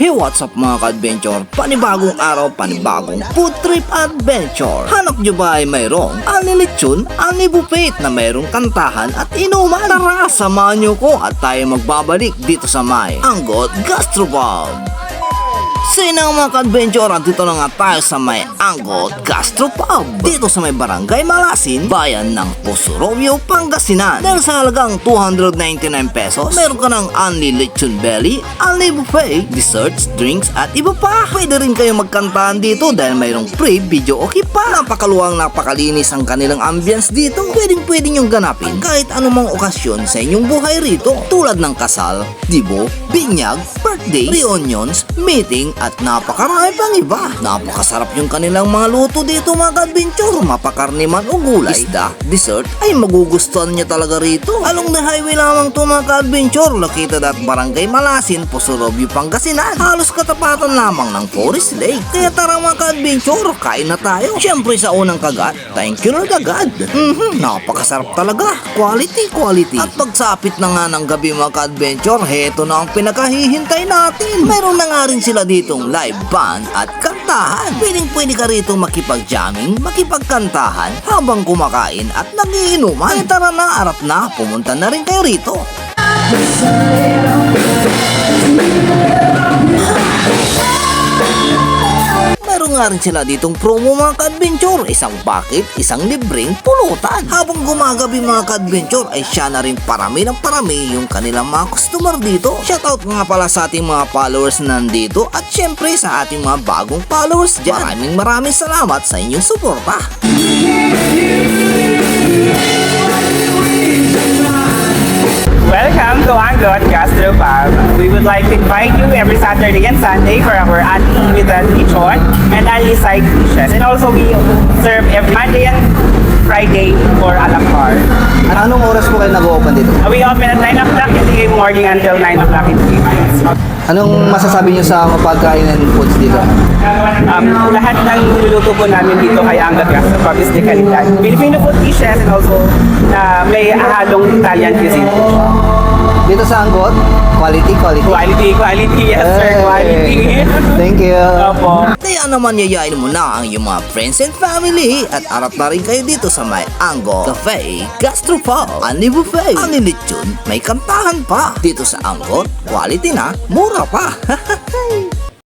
Hey, what's up mga ka-adventure? Panibagong araw, panibagong food trip adventure. Hanap nyo ba ay mayroong anilitsyon, anibupit na mayroong kantahan at inuman? Tara, samahan nyo ko at tayo magbabalik dito sa may Anggot Gastropub. So yun nga mga ka-adventure at dito na nga tayo sa may Anggot Gastropub Dito sa may Barangay Malasin, bayan ng Pusurobio, Pangasinan. Dahil sa halagang 299 pesos, meron ka ng only lechon belly, only buffet, desserts, drinks at iba pa. Pwede rin kayo magkantahan dito dahil mayroong free video okay pa? Napakaluwang napakalinis ang kanilang ambience dito. Pwedeng pwede nyong ganapin kahit anumang okasyon sa inyong buhay rito. Tulad ng kasal, dibo, binyag, birthday, reunions, meeting at napakarami pang iba. Napakasarap yung kanilang mga luto dito mga ka-adventure. Mapakarni man o gulay, isda, dessert, ay magugustuhan niya talaga rito. Along the highway lamang to mga ka-adventure. Located at Barangay Malasin, Pusurobio, Pangasinan. Halos katapatan lamang ng Forest Lake. Kaya tara mga ka-adventure, kain na tayo. Siyempre sa unang kagat, thank you Lord agad. Mhm, napakasarap talaga. Quality, quality. At pagsapit na nga ng gabi mga ka-adventure, heto na ang pinakahihintay natin. Meron na nga rin sila ditong live band at kantahan. Pwedeng pwede ka rito makipag-jamming, makipagkantahan habang kumakain at nagiinuman. Kaya tara na, arap na, pumunta na rin kayo rito. Meron rin sila ditong promo mga ka-adventure. Isang bucket, isang libreng pulutan. Habang gumagabi mga ka-adventure ay siya na rin parami ng parami yung kanilang mga customer dito. Shoutout nga pala sa ating mga followers na nandito at syempre sa ating mga bagong followers dyan. Maraming maraming salamat sa inyong suporta. Welcome to Gastropub. We would like to invite you every Saturday and Sunday for our unlimited lechon and only side dishes. And also we serve every Monday and Friday for a la carte. Anong oras po kayo nag-open dito? Uh, We open at 9 o'clock in the morning until 9 o'clock in the evening. Anong masasabi niyo sa mga pagkain and foods dito? Um, lahat ng niluluto po namin dito kay Angot Gastropub is de kalidad. Filipino food dishes and also na may halong Italian cuisine. Dito sa Anggot, quality, quality. Quality, quality, yes sir, quality. Thank you. Opo. Kaya naman yayain mo na ang iyong mga friends and family at arap na rin kayo dito sa may Anggo Cafe Gastropub. Ani buffet, ani lechon, may kantahan pa. Dito sa Anggo, quality na, mura pa.